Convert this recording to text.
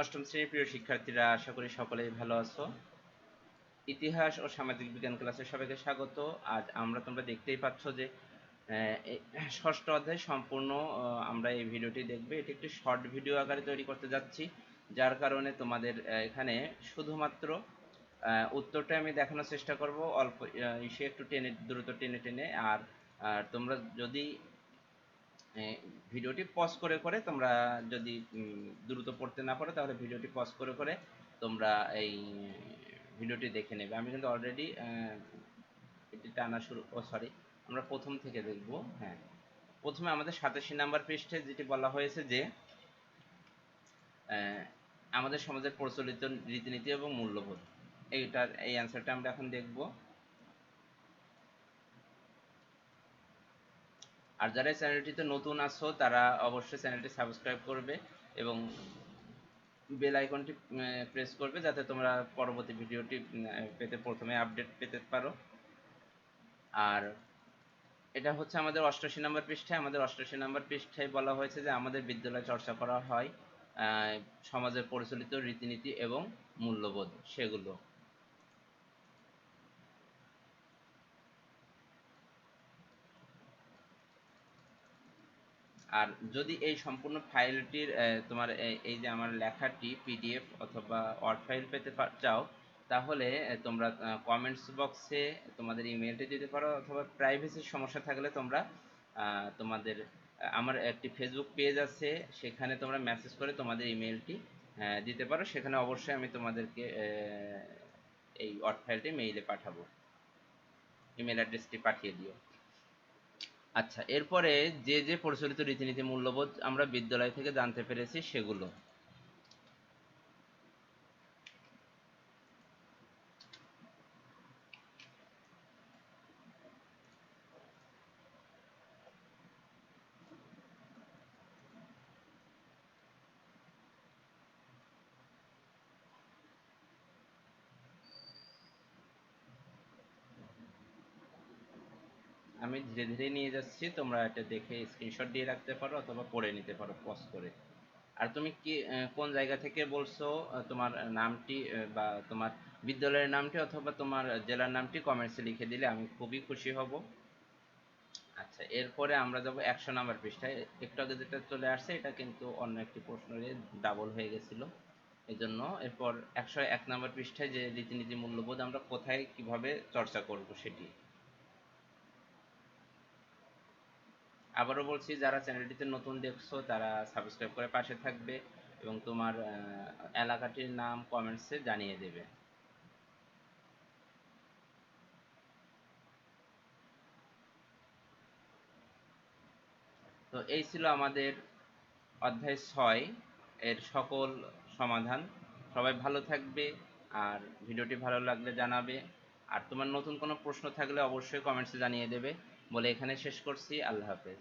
অষ্টম শ্রেণির প্রিয় শিক্ষার্থীরা, আশা করি সকলেই ভালো আছো। ইতিহাস ও সামাজিক বিজ্ঞান ক্লাসে সবাইকে স্বাগত। আজ আমরা তোমরা দেখতেই পাচ্ছ যে ষষ্ঠ অধ্যায় সম্পূর্ণ আমরা এই ভিডিওটি দেখবে। এটি একটি শর্ট ভিডিও আকারে তৈরি করতে যাচ্ছি, যার কারণে তোমাদের এখানে শুধুমাত্র উত্তরটা আমি দেখানোর চেষ্টা করব। অল্প ইসে একটু টেনে, দ্রুত টেনে টেনে আর তোমরা যদি ভিডিওটি পজ করে করে তোমরা যদি দ্রুত পড়তে না পারো, তাহলে ভিডিওটি পজ করে করে তোমরা এই ভিডিওটি দেখে নেবে। আমি কিন্তু অলরেডি এটি টানা শুরু, ও সরি আমরা প্রথম থেকে দেখব হ্যাঁ। প্রথমে আমাদের সাতাশি নাম্বার পৃষ্ঠে যেটি বলা হয়েছে যে আমাদের সমাজের প্রচলিত রীতিনীতি এবং মূল্যবোধ। এইটার, এই অ্যান্সারটা আমরা এখন দেখব। আর যারা চ্যানেলটিতে নতুন আছো, তারা অবশ্যই চ্যানেলটি সাবস্ক্রাইব করবে এবং বেল আইকনটি প্রেস করবে যাতে তোমরা পরবর্তী ভিডিওটি পেতে প্রথমে আপডেট পেতে পারো। আর এটা হচ্ছে আমাদের অষ্টাশি নম্বর পৃষ্ঠায়। আমাদের অষ্টাশি নম্বর পৃষ্ঠায় বলা হয়েছে যে আমাদের বিদ্যালয়ে চর্চা করা হয় সমাজের পরিচালিত রীতিনীতি এবং মূল্যবোধ, সেগুলো। আর যদি এই সম্পূর্ণ ফাইলটির তোমার এই- যে আমার লেখাটি পিডিএফ অথবা ওয়ার্ড ফাইল পেতে চাও, তাহলে তোমরা কমেন্টস বক্সে তোমাদের ইমেলটি দিতে পারো অথবা প্রাইভেসির সমস্যা থাকলে তোমরা তোমাদের আমার একটি ফেসবুক পেজ আছে, সেখানে তোমরা মেসেজ করে তোমাদের ইমেলটি দিতে পারো। সেখানে অবশ্যই আমি তোমাদেরকে এই ওয়ার্ড ফাইলটি মেইলে পাঠাবো। ইমেল অ্যাড্রেসটি পাঠিয়ে দিও। আচ্ছা এরপরে যে যে প্রচলিত রীতিনীতি মূল্যবোধ আমরা বিদ্যালয় থেকে জানতে পেরেছি সেগুলো। আমি ধীরে ধীরে নিয়ে যাচ্ছি, তোমরা এটা দেখে স্ক্রিনশট দিয়ে রাখতে পারো অথবা পড়ে নিতে পারো পজ করে। আর তুমি কি কোন জায়গা থেকে বলছো তোমার নামটি বা তোমার বিদ্যালয়ের নামটি অথবা তোমার জেলার নামটি কমেন্টসে লিখে দিলে আমি খুবই খুশি হব। আচ্ছা এরপরে আমরা যাব একশো নাম্বার পৃষ্ঠায়। একটু আগে যেটা চলে আসছে, এটা কিন্তু অন্য একটি প্রশ্ন ডাবল হয়ে গেছিল। জন্য এরপর একশো এক নাম্বার পৃষ্ঠায় যে রীতিনীতি মূল্যবোধ আমরা কোথায় কীভাবে চর্চা করব সেটি। আবারও বলছি, যারা চ্যানেলটিতে নতুন দেখছ, তারা সাবস্ক্রাইব করে পাশে থাকবে এবং তোমার এলাকাটির নাম কমেন্টসে জানিয়ে দেবে। তো এই ছিল আমাদের অধ্যায় ছয়, এর সকল সমাধান। সবাই ভালো থাকবে, আর ভিডিওটি ভালো লাগলে জানাবে। আর তোমার নতুন কোনো প্রশ্ন থাকলে অবশ্যই কমেন্টসে জানিয়ে দেবে। বলে এখানে শেষ করছি। আল্লাহ হাফেজ।